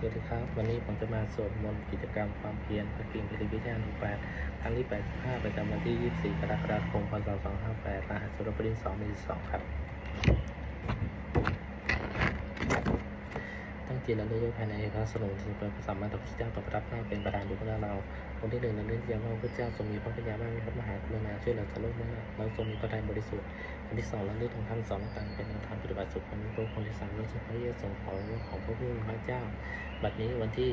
สวัสดีครับ วันนี้ผมจะมาสวดมนต์กิจกรรมความเพียรพระกิ่งพิริวิทยา18ครั้งที่ 85 ประจำวันที่ 24 กรกฎาคม พศ 2558รหัสสุรปริน2มี2ครับ ตั้งจิตและเลือกภายในพระสงฆ์ถึงเป็นพระสัมมาสัมพุทธเจ้าตอประทับได้เป็นประธานบุญเราองค์ที่หนึ่งในเรื่องที่ยังว่าพระพุทธเจ้าทรงมีพระปัญญามากมีพระมหากรุณาช่วยเหลือสัตว์โลกมากแล้วทรงมีพระทัยบริสุทธิ์อันที่สองเราเรื่องของท่านสองต่างเป็นแนวทางปฏิบัติสุขของพระคนที่สามเรื่องพระเยซูของของพระผู้เป็นพระเจ้า บัดนี้วันที่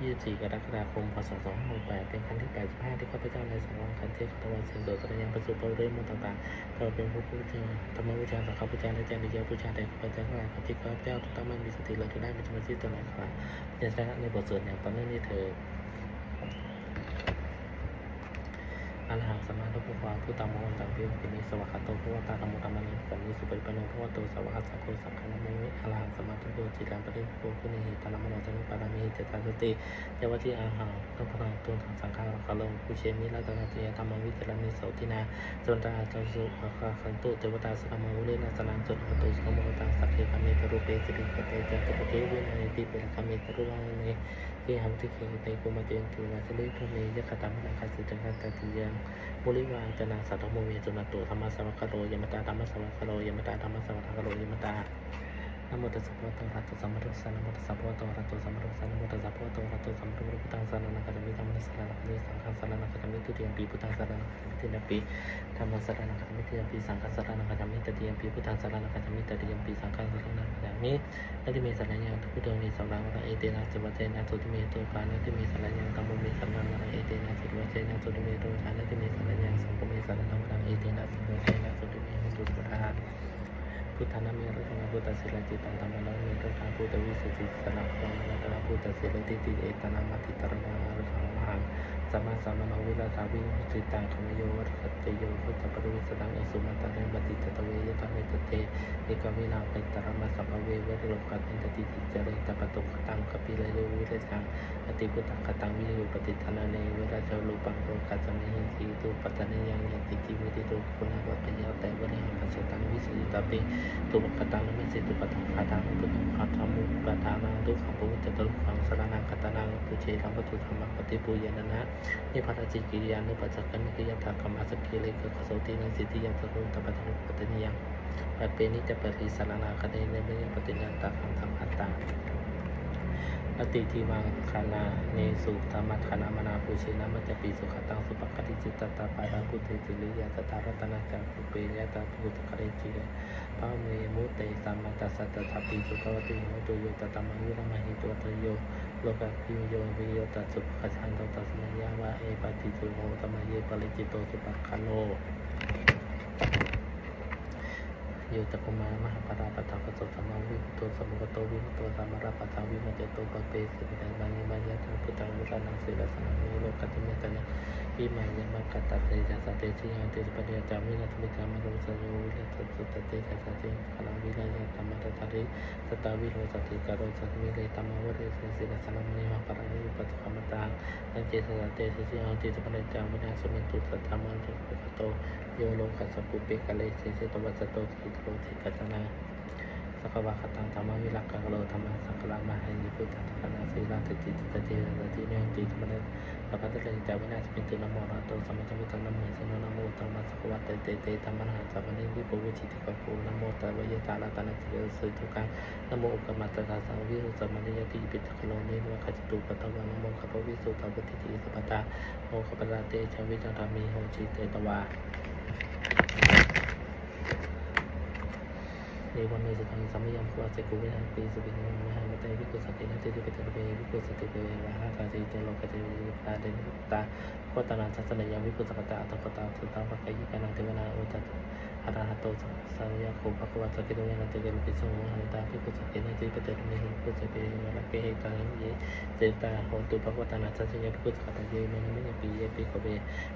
24 กรกฎาคม พศ 2568 เป็นครั้งที่ 85 ที่ข้าพเจ้าในสังวรคันเทศตะวันเสียงโดดแสดงประสูติเรื่องมนต่างๆเราเป็นผู้พูดถึงธรรมวิชาสังฆวิชาและแจในเยอะวิชาแต่ข้าพเจ้าทั้งหลายที่ข้าพเจ้าทุกท่านมีสติเราจะได้เป็นสมาชิกตัวไหนครับจะชนะในบทสวดอย่างต่อเนื่องนี้เถิดอรหังสมมา วาผู้ตามมอต่างพิวติมิสวัคโตผู้ว่าตาธรรมธรรมนิสัมมิสุปริปโนผู้ว่าโตสวัคสังโฆสังฆนามิอรหังสมาทุกข์จิตังปริภูผู้นิหิตานามโนจนุปารามิเจตาสติเยาวที่อาหังต้องพลังตุนทางสังฆาคาโลผู้เชมิรัตนาเตียธรรมวิจารณิโสตินาจนตาจสุภคาขันตุเทวตาสนามาวุเลนะสนังจนขตุสมโมตังสักเคคามิตรุเปสิริปเตจัตปเทวินัยติเป็นคามิตรุวังเนที่หัมติเคเตกุมาเตียนตุนาสลิทุเมยะคตามนาคาสิจังกันตติยังบุริวาจนาสัตตโมเวจุนตุธรรมสวัคโรยมตาธรรมสวัคโรยมตาธรรมสวัคโรยมตานะโมตัสสะภะคะวะโตอะระหะโตสัมมาสัมพุทธัสสะนะโมตัสสะภะคะวะโตอะระหะโตสัมมาสัมพุทธัสสะนะโมตัสสะภะคะวะโตอะระหะโตสัมมาสัมพุทธัสสะพุทธังสรณังคัจฉามิธัมมังสรณังคัจฉามิสังฆังสรณังคัจฉามิทุติยมปีพุทธังสรณังคัจฉามิทุติยมปีธัมมังสรณังคัจฉามิทุติยมปีสังฆังสรณังคัจฉามิตติยมปีพุทธังสรณังคัจฉามิตติยมปีสังฆังสรณังคัจฉามินัตติเมสรณังทุกโตมีสัมมาวัฏเอเตนะสุวัจเจนะสุติเมตุปานัตติเมสรณังธัมโมเมสรณังวัฏเอเตนะสุวัจเจนะสุติเมตุปานัตติเมสร ณังสังโฆเมสรณังวัฏเอเตนะสุวัจเจนะสุติเมตุปาพุทธานามิรัตนาพุทธศิลจิตังธรรมนามิรัตนาพุทธวิสุทธิสนังธรรมนัตนาพุทธศิลติติเอตนามาติตรณารัตนาหัง สัมมาสัมมโนวิรัตาวิมุติตังธรรมโยวัตเตโยพุทธปริวิสตังอสุมาตาเรมติตตเวยตาเมตเตเอกวินาเปตระมาสัพเวเวะโลกัตติติติจเรตปตุคตังกปิเลโยวิเรตังอติพุตังคตังวิโยปฏิทานาเนเวราชลูปังโลกัสมิหิติตุปัตตนิยังยติจิวิติตุคุณวัตยาแต่วะเนหังสตังวิสุทธิตาปิตุปกตังม่สิตุปตังคาตังตุขังคาธรรมุปทานังทุกขังปุจจตุขังสรนังคตนังตุเชตังวัตถุธรรมปฏิปุยนะนะนิพพานจิกิริยานุปัสสกันิกิยตากรรมสกิเลกขโสตินันสิทธิยังตรุตปัตตุปตนิยังปัปเปนิจะปริสารนาคเนเนมิปฏิญญาตาขังธรรมอัตตาอติทีมังคานาเนสุธรรมัคณามนาภูเชนะมัจจปีสุขตังสุปกติจิตตตาปาราพุเตจิลิยาตตารัตนาจาปุเปยตาปุตกะเรจิเรพระเมมุเตสัมมาตัสสะตถาปิสุขวติโหตุโยตตมังวิรมหิตัวตโยโลกพิโยวิโยตัสสุขชันตตา ปติจุโหตมะเยปริจิตโตสุปัคคโล โยตกุมามหาปราปัตตากโสธรรมวิมุตโตสมุกโตวิมุตโตสัมมาราปัตังวิมุตเตโตปะเปสิปิตังมานิมายะทังพุทธังวิรานังสิลาสนังวิโลกัตติเมตนะวิมายะมัคคตัตเตจัสสะเตชิยังเตปะเดียจามินัตมิจามะโรสโยวิเลตสุตเตจัสสะเตขลังวิลายะธรรมะตาริสตาวิโรสติกโรสติวิเลตัมมวะเรสสิลาสนังมณีมาปะรานิปัตขมตังตังเจสสะเตชิยังเตปะเดียจามินัสมิตุสัทธามันตุปะโตโยโลกัสปุเปกะเลเสเสตวัสโตทิโตทิกัตนาสักวะคตังธรรมวิรักกะโลธรรมสักลามาหันยิพุทธังคณะสีลาติจิตตะเจตะติเนติธรรมะสัพพะตะเลจาวินาศปิตุนโมระโตสัมมาสัมพุทธังนโมสนนโมตัมมะสักวะเตเตเตธรรมะหันสัพพะนิวิปุวิจิติกะโกนโมตะวะยตาลาตนะเจสุทุกังนโมอุปมัตตะสังวิรุสมะนิยติปิตะคโลนิวะขจิตุปะตะวันโมขปวิสุตะปฏิติสัพพะตาโมขปะตาเตชวิจารามีโหจิเตตวา เอวันเมสุทังสัมยังคุอาเจกุวิหันปีสุปิโนมหันมเตวิกุสตินาเตติปิตระเววิกุสติเววะหาตาจิเตโลกเจวิตาเดนตาโคตนาทัสนยามวิกุสกตาอัตตตาสุตังปะกายิกานังเทวนาอุตัต อรหัตโตสัมยาโคภควะสกิโตยานันเตเกริปิสุมหันตาภิกุสตินาเตปิตระเมหิกุสเปวะระเกหิตังเยเตตาโหตุภควตานาทัสยาภิกุสกตเยเมนะมิยปีเยปิโกเบ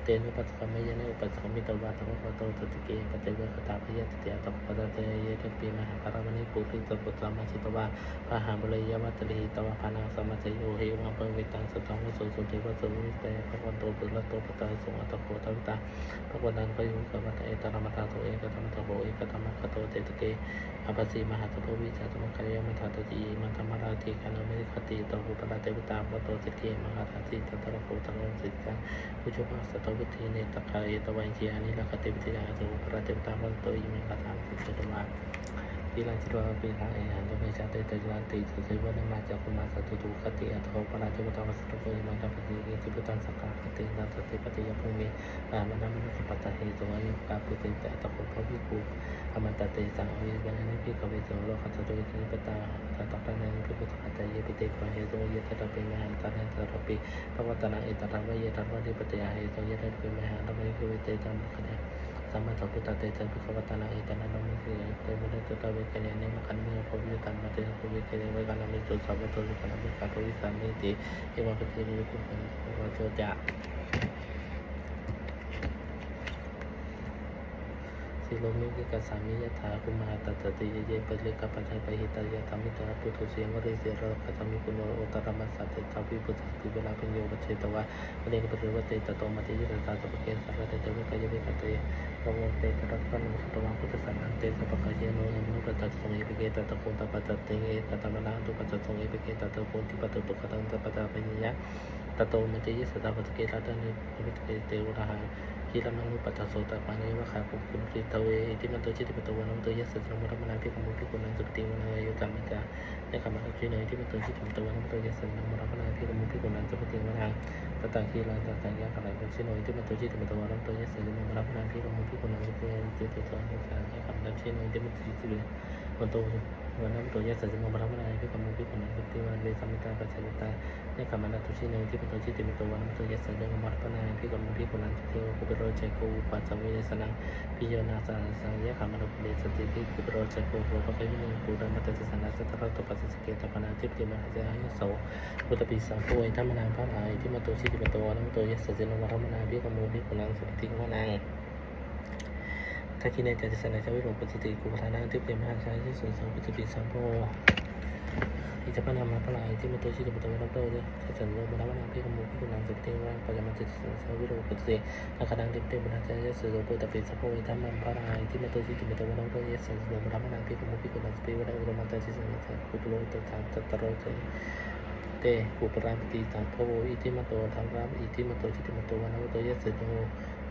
เตนุปัสสะมยนะอุปัสสะมิตวะตะภควโตตติเกปเตวะคตาพยะติเตตปะตะเตเยตปีมหาปรมณีปุริตปุตตมัชิตวะปะหาบริยวัตริตวะพานังสมัจโยเหวังปวิตังสตังวสุสุเทวะสุวิเตภวันโตปุระโตปะตาสุอัตโคตวิตาภวันตังพยุงสวัตเอตระมตาโตเอ กตัมะกตัมมะคโตเตตเกอภัสสีมหาตโพวิชาตมคายมัทตติมัธรรมราติกานมิคติตโหปราเตวตาปโตสิเกมหาทัสสิตตระโคตังสิกาอุจปัสสตวิธีเนตกายตวัยเจียนิลคติวิทยาสุปราเตวตาปโตยิมิคาถาสิ วิลังสิโรปิลังเอหันตุเมชาติเตลันติสุสิวนมาจักุมาสัตุตุคติอัตโหปนาจิปตังสัตตุมังกัปฏิอิจิปตังสังฆาคตินัตติปฏิยภูมิอามานามิขปัตตาเหตุวายุกาปุติแต่ตะโพพระวิภูอมตะเตสังวิญญาณพิกเวสุโลกัสตุวิจิปตาตาตัปนังพิปุตตะเยปิเตกะเหตุเยตระเปมหันตระหันตระปิภวตระหนาเอตระหนักวะเยตระวะทิปติยาเหตุเยตระเปมหันตระเมกุเวิเตตังคะเนานามิสิเตมุตตะเวกเนเนมคันเมภวิตันมาเตภวิเกเรเวกานามิสุสัพพะโตสิกานามิกาโตวิสามิติเอวะปฏิยุคุปันวะโจจะ สิโลมิกิกาสามิยถาคุมาตตติเยเยปริกปัจจัยปหิตายะธรรมิตาปุถุเสียงวริเสรกัสมิกุโนโอตรมัสสะเตทาวิปุตติเวลาเป็นโยปเชตวะมะเรกปริวเตตโตมติยิตตาสปะเกสารเตเตวิกายเวิกเตระวเตตระปันสุตวังพุทธสันนเตสปะกายโนยมุปตัสสมิปิเกตตะโกตปัตเตเอตตมะนาตุปัสสมิปิเกตตะโกติปัตตุปกตังตปตาปัญญะตโตมติยสตาปะเกตตะนิปิตเตวุระหา ทีลำนังมุปัตตโสตปานิวะขาภคุณกริตเวทิมันโตชิติปตวานัตยัสสนมุรัมนาภิกมุภิกุนังสุติวนายุกัมมิกาเนกัมมะคีเนทิมันโตชิติปตวานัตยัสสะนมรมนาภิกมุภิกุนังสุติวนาปตังคีลังตัตังยะกะไหลภชิโนทิมันตัยสสะนมุรัมาภิมุภินพิวมุกัมมิกนันทิตชิติปตวนัตยสสนมรมนาภิกมุภิกุนังสุติวนายุกัมมิกเนกัมมะคีรันตชิติปตวานัมโตยะนมุรัมนาภิกชิกุนังสุปติมัะคีนทิมันตชิติปตวานัตยสสะนมุรมนาภิกมุภิกุนังสุปติวนายุกัมมิกนัคีเนทิมันติติปตวานัมตยัสสะนมุรันาภิกมุภิกุนังสุปติายุกัมมิกาเนกัมมะคีชิมันโตชิติปตัมโยสสะน้องมารมณานพิคมุนพิคนันทิมันตติมโนมุาภิกมุกังวนักเนกันี้ทิมันโตชิติปตวนัตยัสสนมรมนาภิกมุภิกุนังสุติวนาะตชิ วันนั้นตัวยาสัจจมังบรรมนายพิกมุพิกนันพิติวันเดสัมมิตาปัจจยตาเนกามานาตุชิเนวิปโตจิติมิโตวันตัวยาสัจจมังบรรมนายพิกมุพิกนันพิติวันกุเปโรเจโกปัจจวิเนสนังพิยนาสาสังยะขามานุปเดสติติกุเปโรเจโกโภคเปวิเนปุรามัตติสนาสตระตุปัสสเกตปนาทิปติมหาเจ้าโสปุตปิสังโพยธรรมนามพระนายพิมโตชิติมิโตวันตัวยาสัจจมังบารมนายพิกมุพิกนันสุติวนัง ทักขิเนใจติสนาจวิโรปจิติกุปทานังทิปติมหาจายสุสังพุทธปิสังโฆอิจฉาพนามาพลายที่มาตัวชื่อตัวรับโตเลยถ้าฉันลงมาแล้วนาพี่ขมูพี่คุณนางสุดเทว่าปัจจมาจิตสังสวิโรปตินักดังเต็มเต็มบรรดาเจสุโรโกตปิสัพโวิธรรมันพลายที่มาตัวชื่อตัวรับโตเยสังลงมาแล้วนาพี่ขมูพี่คุณนางสุดเทว่าอุรมาตาจิสังสังกุตโลตถาตตโรเตเตกุปรามติสังโพอิติมาตัวธรรมรับอิติมาตัวชื่อตัววันโตเยสุโร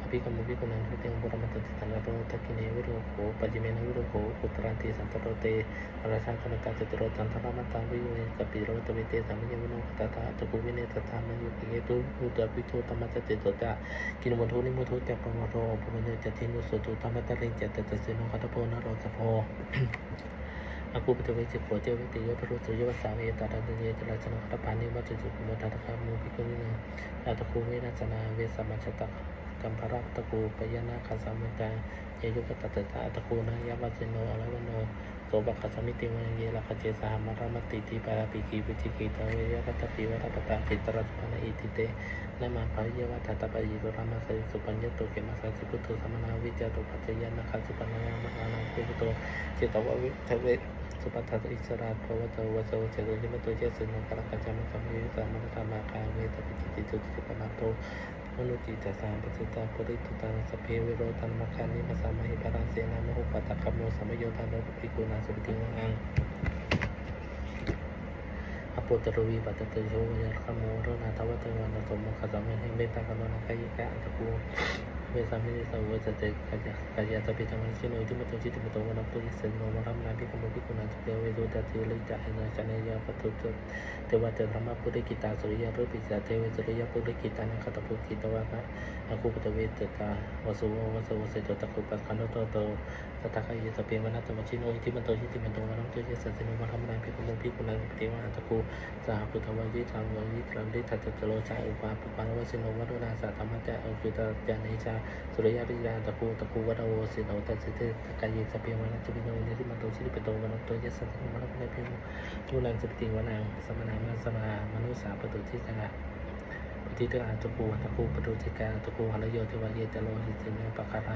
อภิคมุกิคุณันทุติยมุรมตุติตานะโรตักินเวรุโขปจิเมนวรุโขปุตรันติสันตโรเตอรสังคณกาตุโรตันธรรมตังวิโยกปิโรตวิเตสัมมิยมุนุตตาตุกุวินเนตตามันยุกิเยตุหุตปิโทตมะตติตตะกินมุทุนิมุทุตะปะมะโรปุรเนจตินุสตุตมะตะริงจตตะเสนุคตโพนะโรตะโพอาคูปตะเวจิโตเจวิติยปรุสุยวสาวิตาตันเยตระชนะตะปานิวัจจุปมตะตะคามุปิกุลนะตะคูเวนะชนะเวสัมมัชตะ กัมภรัตตะกูปยานาคาสามิตาเยยุกตัตตาตะกูนะยาวัจโนอรวโนโสบคัสมิติวเยลคเจสามารมติติปาราปิกีวิจิกิตเวยกัตติวรปตาจิตรสปนอิติเตนามาภายวัตตปยิโรรามาสัยสุปัญญโตเกมาสัสิพุทโธสมนาวิจารุปัจจยานาคาสุปัญญามหานาคุโตเจตววิทเวสุปัฏฐาอิสราภวตวโสเจตุยิมตุเจสุนกรกัจจามสัมมิสามธรรมาคาเวตปิจิติจุติปนาโต มนุจิจะสามปฏิตาปริตุตังสเพวโรตันมคานิมาสามาหิปาราเสนามหุปตะกัมโมสัมโยธานโนปิกุณาสุปติวังอปุตรวีปัตตโยยขโมรนาทวัตวันสมมขสมิให้เมตตากรุณาคายิกะอัตกู เวสามินิสาวสัจเจกัจจกัจจตปิธรรมชิโนอิติมตุจิติมตุวนัมปุริสิโนมรรมนาภิกมุภิกุณาจเตเวโสตเทลิจะเอนาชเนยาปทุจเทวะเจธรรมปุริกิตาสุริยะรูปิจเทวสุริยะปุริกิตานังคตปุกิตวะนะอคุปตเวตตาวสุววสุวเสตตะคุปัสคันโตโต สตาคาเยสเปียวันนัตมัชิโนอิทิมันโตชิติมันโตวันนัตเจเจสันติโนวันธรรมนังพิปโมพิปุนังปิเทวาตะคูสาพุทวายิจังวายิจังดิทัตตโลจาอุปาปุปันวสิโนวัตุนาสาธรรมจะอุปิตาญาณิชาสุริยะปิยาตะคูตะคูวัตโวสิโนตัสิเตตะกายสเปียวันนัตมิโนอิทิมันโตชิติมันโตวันนัตเจเจสันติโนวันธรรมนังพิปโมทุลังสติวันังสมนามาสมามนุสาปตุทิสังะปฏิเตอาตะคูตะคูปตุจิกาตะคูหะระโยเทวาเยตโลหิติเนปะคาระ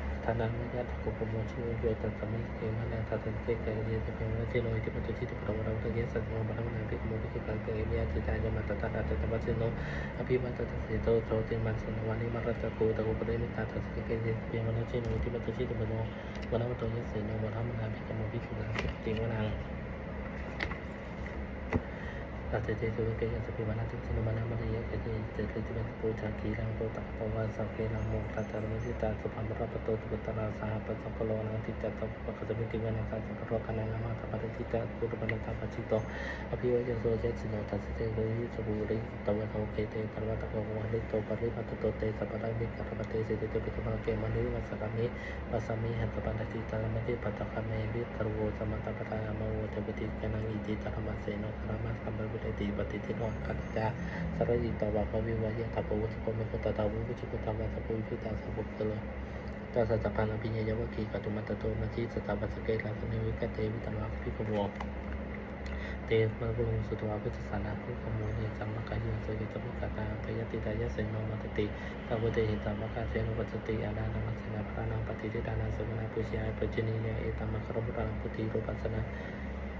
ตะโกปโมชิโยตัสสมิเกมานาทัสสเกเกเยจะเป็นวะเจโนอิติปัจจุจิตปะระวะระวะเยสัตโมบะระมะนาภิกขโมภิกขุกังเกเมยะจิตายะมัตตะตะตะตะตะเสโนอภิมัตตะเสโตโตติมันสนวานิมรัตตะโกตะโกปะเรมิตาทัสสเกเยเป็นวะเจโนอิติปัจจุจิตปะโนวะระวะโตเยเสโนบะระมะนาภิกขโมภิกขุกังติวะนังอาจจะเจสุเกยสปิวานาติสินมานามันยะเกเจเจริติเป็นปูชากีรังโตตักปวาสักเกลังโมตัตรมิสิตาสุภามรปโตตุปตราสหปัสสะโลนังติจัตตปะกสมิติเวนาคาสัพพะคะนานามาตปะริติตาปุรปนัตตาปจิโตอภิวะโสเจสิโนตัสเจโกยิสบุริตวะโนเกเตปะวะตะโกวะลิโตปะริปัตโตเตสัพพะมิกัปะเตสิเตเตปิตมะเกมะนิวัสสะมิวัสสะมิหัตปะติตามะติปัตตะคะเมวิตรโวสมัตตะปะทามโวเตปิติกะนังอิติตะมัสเสโนคารมัสสัมปะวิติปฏิทิโนขัตจาสรยิตวะภวิวะยะตะปวุสโกเมโกตตาวุวิจิกุตาวะสะปุวิพิตาสะปุกะโลตาสัจจปันอภิญญยวกีกตุมัตโตมัจิสตาวัสเกลาสเนวิกเตวิตวะภิกขโวเตมะบุงสุตวะพุทธสานาภิกขโมเนสัมมะกายโสวิตมุกตาปยติตายะเสโนมัตติตาวเตหิตัมะกาเสโนปัสติอาดานังสนาพระนังปฏิทิตานังสมนาปุชยาปจินีเนเอตัมะครมุตานังพุทธิรูปัสนา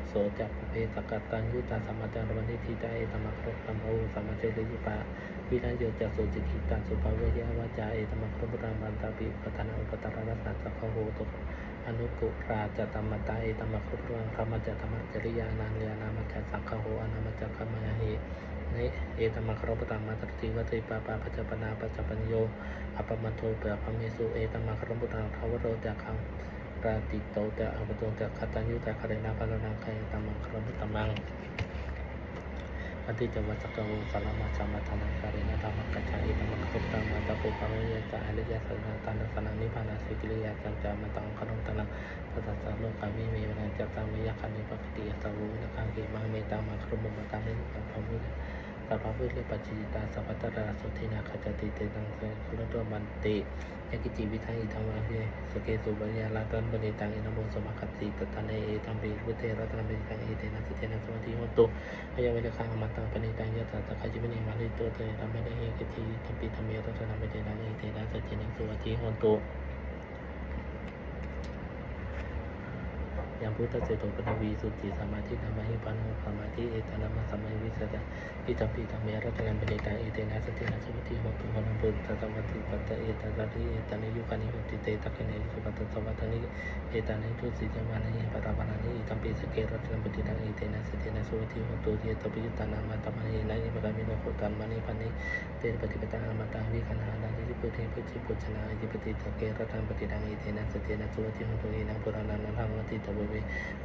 โสจักเพตกตัญยุตาสัมมาจารวันนิทิตาเอตมะครบตัมโอสัมมาเจริยิปาวิรัยโยจักสุจิกิตังสุภาเวยาวาจาเอตมะครบรามันตาปิปทานาอุปตารัสสัจจโหตุอนุกุราจตัมมตาเอตมะครบรังธรรมจัตมะจริยานังเรียนามัจจสังฆโหอนามัจจคมยาหิเนเอตมะครบตามาตติวัติปาปาปัจจปนาปัจจปัญโยอปมัตโตเปะพเมสุเอตมะครบตาทวโรจักขัง ราติโตจะอวตงจะคตัญยุจะคาเรนาพาลนังคายตัมังครมุตตมังปฏิจวัตกโวสารมาสัมมาทานังคาเรนาธรรมกัจจายตัมังครตมาตะโพปะเวยจะอริยสัจตันตัสนังนิพพานาสิกิริยาจังจามาตังครุตนังปัสสะโลกามิเมวนันจัตตามยะคันนิปกติยสาวุนะคังเกมังเมตามังครมุมตานิสัพพะมุสัพพะพุทธปัจจิตาสัพพะตระสุทินาขจติเตตังเสคุรตมันติ ยกิจิวิทังอิทังวะเยสเกสุบริยาลาตันบริตังอินโมสมาคัตติตตานเอตัมปิวุเทระตันบริตังเอเตนะสิเตนะสวัสดิโหตุอายาเวลคังอมตังปณิตังยะตาตะขจิมินิมาลิโตเตระเมเนเอกิจิทัมปิทัมเมรัตนะเมเตนะเอเตนะสิเตนะสวัสดิโหตุ ยามพุทธเจโตปนวีสุติสมาธิธรรมหิปันโนสมาธิเอตนะมัสสมัยวิสตะอิตัมปิธรรมยรัตนะเมเตนะเอเตนะสัจจินะสวัสดิโหตุวันบุตตะตวัติปัตตะเอตระริเอตานะยุคานิโหติเตตะคะเนสุปัตตะสวัตตะนิเอตานิทุสิจมานิปตาปานานิตัมปิสเกรัตนัมปตินังเอเตนะสเตนะสุวัติโหตุเยตปิยุตตานามาตมานินะยิปกามิโนโหตันมานิพันนิเตปฏิปตาอมตาวิคัน หานานิปุทปุจิปุชนายิปติตะเกรัตนัมปตินังเอเตนะสเตนะสุวัติโหตุเอนังปุรานันนังวัติตะเวเว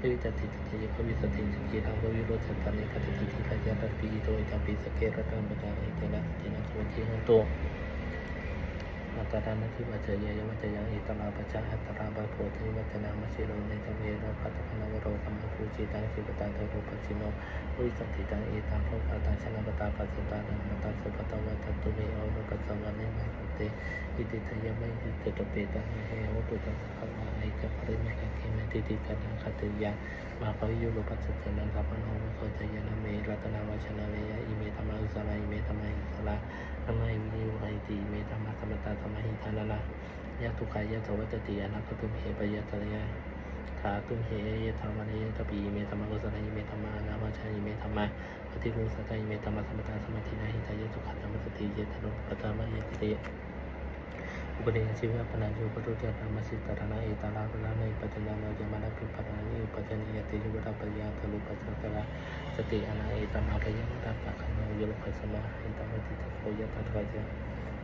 วิจติตะเยภวิสติจิกีรังวิโรจตันนิปฏิทิขยะตัปิโตตัมปิสเกรัตนัมปตินังเอเตนะสเตนะสุวัติโหตุอัตตานาทิวัจเยยวัจยังอิตลาปัจจาอัตตราบาโพธิวัจนามสิโรเนตเวโรปัตตพนวโรสัมมาภูจิตังสิปตังเทโรปัจิโนวิสันติตังเอตังโลกาตังชนะปตาปัสสตานังมตัสสุปตวัตตุเมโอโรกัสสวะเนมาส เตอิติทยะไม่ติตตเปตังเฮโอตุตังสัพพะไอจะปริเมกังเกเมติติกันขัตติยามาภวิโยโรปัสสะนันสัพพโนโสจยนะเมรัตนาวชนะเวยอิเมธรรมะอุสลาอิเมธรรมะอิสลาธรรมะวิริโยไหติเมธรรมะสมตาธรรมหิทานานะยะทุกายะสวัตติอนัคตุมเหปยะตระยะขาตุมเหยธรรมะเยตปีเมธรรมะกุศลอิเมธรรมะอนามาชาอิเมธรรมะปฏิรูปสัตอิเมธรรมะสมตาสมาธินาหิตายะทุกขธรรมสติเยธนุปตามะเยติ อุปเดชชีวะปนัญญูปตุเจตามสิตระนะเอตาลาภลานัยปัจจญาโนยมานะปิปะนานิอุปจนิยติยุวราปยาทะลุปัสสะระสติอนาเอตัมหะยังตัสสะคันโนโยโลปัสสมะเอตัมปฏิทัพโพยตัสสะยะ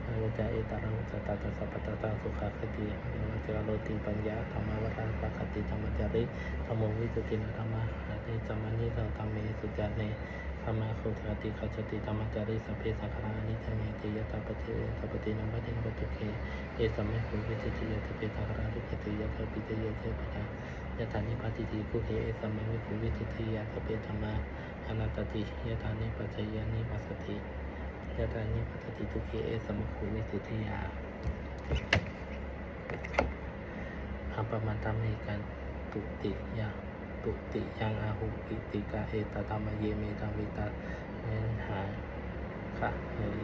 อาวจาเอตารังสตาตสัพพตตาสุขาคติอาวจาโลติปัญญาธรรมวราปะคติธรรมจาริธรรมวิสุตินธรรมะเตสมานิสัธรรมเมสุจาเน ธรรมะโคตติขจติธรรมจาริสัพเพสังขารานิทังเอติยตาปฏิสัพปตินัมปะเทนปตุเคเอสัมเมคุวิจิติยตเปสังขาราทุกติยตปิเตยเทปะยะถานิปฏิทิกุเขเอสัมเมคุวิจิติยตเปธรรมะอนัตติยะถานิปัจจยานิปัสสติยะตานิปัตติทุกขเอสัมะคุวิสุทธิยาอัปปมัตตเมกันตุติยา ตุติยังอาหุปิติกาเอตตามะเยเมตังวิตาเนนหาะ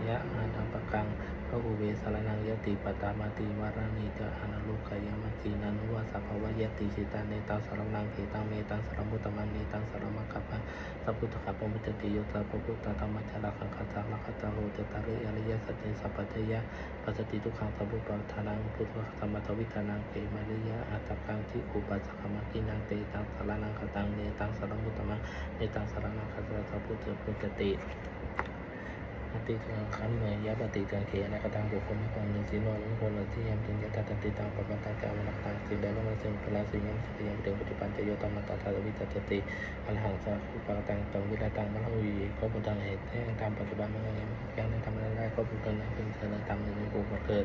เยะอานังปะกังพระอุเวสารนังยติปตามาติวารานีจะอนาลุกายมัจีนันุวาสัพพวะยติชิตาเนตังสารนังเขตังเมตังสารมุตตมันเนตังสารมัคคะปะสัพพุทธะปมุจติโยตาพระพุทธธรรมจารคังคาจาระคัจาโรจตาริอริยสัจเจสัพพะเจยะปัสสติทุกขังสัพพุปทานังพุทธธรรมทวิทานังเกมาริยะอัตตกังทิอุปัสสะมักินังเตตังสารนังคตังเนตังสารมุตตมังเนตังสารนังคาจาสัพพุทธพุทธติ ปฏิกังขันเมยะปฏิกังเขนะกตังบุคคลไม่ควรหนึ่งสีโนนุคนละที่ยมถึงยะตัตติตังปะปันตังกามนักตังสิเดลมาเสงพลาสิยมสิยมเดงปฏิปันจะโยตมัตตาทาวิตตติอรหังสัพปะตังตังวิรตังมะหุยก็บุตังเหตุแห่งตามปัจจุบันมันยังยังได้ทำอะไรได้ก็บุตังนั้นเป็นเสนอตามในภูมิเกิด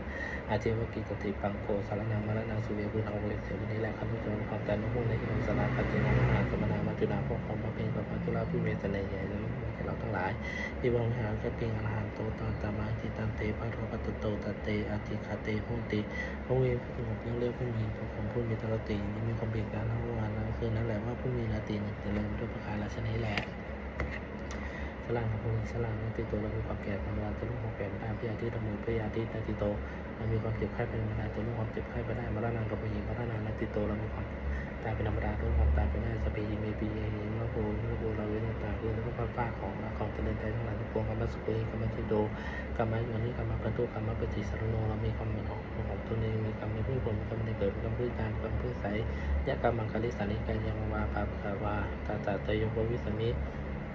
อาชีวกิจติปังโกสารนังมรณังสุเวบุญเอาเวเสวินิแหละขันธ์จงความแต่นุ่งในอินสนาปฏินานาสมนามัจจุนาพวกของพระเพงประพันธุลาผู้เมตเนยใหญ่ เราทั้งหลายที่วงหารก็เพียงอรหันโตตตามาทิตันเตพระโรกตโตตเตอธิคาเตโหติพระเวทผู้สงบเรื่องเลือกผู้มีพระของผู้มีตรตินี้มีความเปลี่ยนการทั้งวันนั้นคือนั่นแหละว่าผู้มีนาตีหนึ่งเจริญด้วยประการละชนี้แหละสลางของผู้สลางนั้นติดตัวเรามีความแก่ธรรมดาตัวลูกของแก่ไม่ได้พยาธิธรรมุพยาธินาติโตเรามีความเจ็บไข้เป็นธรรมดาตัวลูกความเจ็บไข้ไม่ได้มรณะกับพยิงมรณะนาติโตเรามีความ ตายเป็นธรรมดาตัวลูกความตายเป็นได้สเปยิเมปีเอหิมะโพมะโพเราเวทตาคือแล้วก็พระป้าของของเจริญใจทั้งหลายทุกปวงกรรมสุเปกรรมจิโดกรรมะโยนิกรรมะพันธุกรรมะปฏิสารโนเรามีกรรมเป็นของของตัวเองมีกรรมในพืชผลมีกรรมในเกิดมีกรรมพืชการกรรมพืชใสยะกรรมมังคลิสานิกายามวาปาปะวาตาตาตโยโกวิสมิ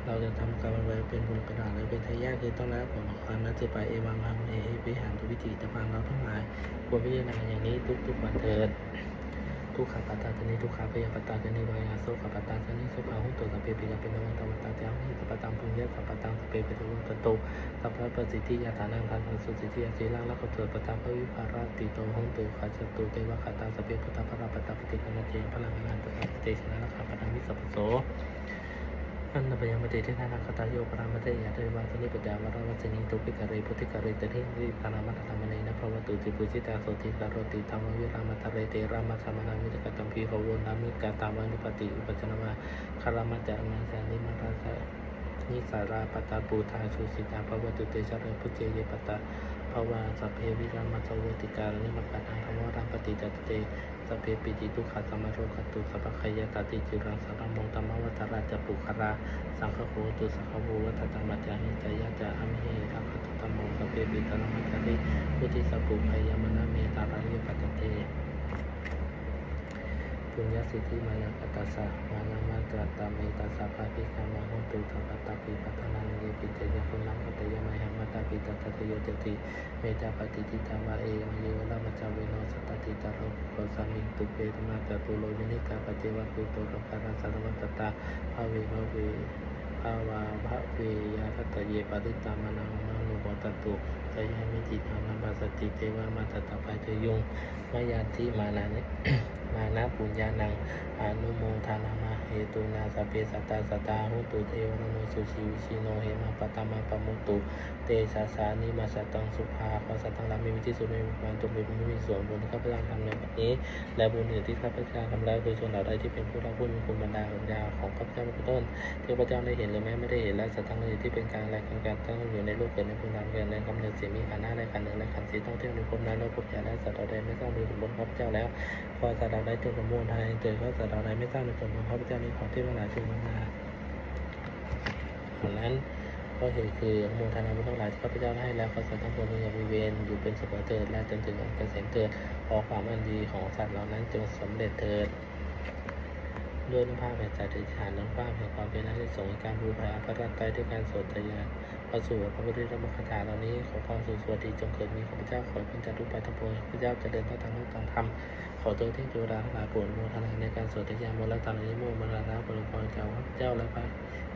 เราจะทำกรรมไว้เป็นบุญกระดาษหรือเป็นทายาทคือต้องแล้วผลของความนัตติไปเอวังมังเอวิหารทุวิจิตพังเราทั้งหลายควรพิจารณาอย่างนี้ทุกๆวันเถิด ทุกขปัตตาชนิทุกขาพยาปัตตาชนิวายาโสขปัตตาชนิสุภาหุตโตสัพเพปิยาเป็นวันตวันตาเตียงหิสัพตังปุญญะสัพตังสัพเพปิตวันตโตสัพพะปสิทธิยาฐานังทานสุสิทธิยาเจรังละขเถิดปตาภวิภาราติโตหงตุขาจตุเตวะขาตาสัพเพพุทธปราปตาปฏิกนาเจพลังงานปตาเตชนะละขาปตังมิสัพโส อันนบยมติทิฏฐานาคตาโยปรามเตยะเทวาสนิปดาวรวัจนิตุปิกะเรพุทธิกะเรตเทหิตานามัตตามเนนะภวตุติปุจิตาโสติกะโรติธรรมวิรามตะเรเตรามัสสมนามิตกตัมพีภวนามิกาตามานุปติอุปจนามาคารมัจจานังสานิมัตตานิสาราปตาปูทาสุสิตาภวตุเตชะเรพุเจเยปตา ภาวาสัพเพวิรามัสวติการนิมัตตังธรรมรังปฏิจจเตสัพเพปิติทุกขะสัมาโรคตุสัพพะขยตติจิรังสังมงตมวัตราจปุคาราสังฆโหตุสังฆโววัตตมัจจาหิจายะจาอมิเหรังขตุตัมโมสัพเพปิตานัมจาริพุทธิสัพพุพยามนาเมตารายุปัจเต ปุญญสิทธิมานังกัตตสสะมานามาจตาเมตัสสะภาพิกามาโหตุสัพพตาปิปัตนานิเยปิเตยะคุณลังกัตยมะหัมตาปิตัตตะโยจติเมตาปฏิทิตาวะเอมโยรามัจจาเวโนสัตตติตาโรโกสามิตุเปตมาจตุโลวินิกาปเจวะกุโตรคาราสารวัตตาภาเวภาเวภาวาภเวยาคตเยปริตามานังมานุโมตตุสยามิจิตานัมปัสติเทวามาตตาไปเทยุงมายาทิมานานิมานะปุญญานังอนุโมทานามาเหตุนาสเพสัตาสตาหุตุเทวโนสุชีวิชิโนเหมาปตามาปมุตุ เตชะสานิมาสตังสุภาขอสัตตังรามีวิจิตสุในวันจงเป็นผู้มีส่วนบุญที่ข้าพเจ้าทำในบัดนี้ และบุญอื่นที่ข้าพเจ้าทำแล้วโดยส่วนเหล่าใดที่เป็นผู้รับผู้มีคุณบรรดาของยาของข้าพเจ้าเป็นต้นที่พระเจ้าได้เห็นหรือแม้ไม่ได้เห็นและสัตังหลายที่เป็นกางและกลางการตั้งอยู่ในโลกเกิดในภูมินามเกิดในกำเนิดเสียมีขันธ์หน้าในขันธ์หนึ่งและขันธ์สีต้องเที่ยวในภพนั้นโลกภพใหญ่และสัตว์เราใดไม่ทราบในส่วนบนข้าพเจ้าแล้วพอสัตว์เราได้จงสมบูรณ์ทางเจอก็สัตว์เราใดไม่ทราบในส่วนของข้าพเจ้านี้ของที่ทั้งหลายจงมาดังนั้นก็เหตุคืออนุโมทนาบุญทั้งหลายที่ข้าพเจ้าได้ให้แล้วขอสัตว์ทั้งปวงจงอย่าวิเวรอยู่เป็นสุขเถิดและจนถึงอันเกษมเกิดขอความอันดีของสัตว์เหล่านั้นจงสำเร็จเถิด ด้วยน้ำผ้าแผ่ใจถึงฐานน้ำผ้าแห่งความเป็นนักที่สงฆ์การบูชาพระรัตนตรัยด้วยการสวดทยานพระสูตรพระพุทธธรรมคาถาเหล่านี้ขอความสุขสวัสดีจงเกิดมีข้าพเจ้าขอเป็นจัตุไปทั้งปวงข้าพเจ้าจะเดินต่อทางโลกทางธรรมขอตัวเทพเทวดาทั้งหลายโปรดโมทนาในการสวดทยานมนต์และตานิโมมรณะผลพรเจ้าข้าพเจ้าและพระ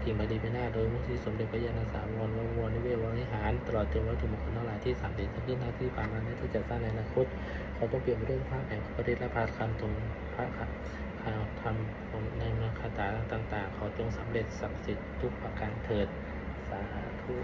กิ่งบดีเป็นหน้าโดยมุขที่สมเด็จพระยาณสามวรวงวรนิเวศวริหาร ตลอดจนวัตถุมงคลทั้งหลายที่สามสิบขึ้นหน้าที่ผ่านมาและที่จะสร้างในอนาคตขอต้องเปลี่ยนไปด้วยภาพแห่งพระประเดชและพาคำตรงพระ ขัดข่าวทำในมรรคาถาต่าง ๆ ขอจงสำเร็จศักดิ์สิทธิ์ทุกประการเถิด สาธุ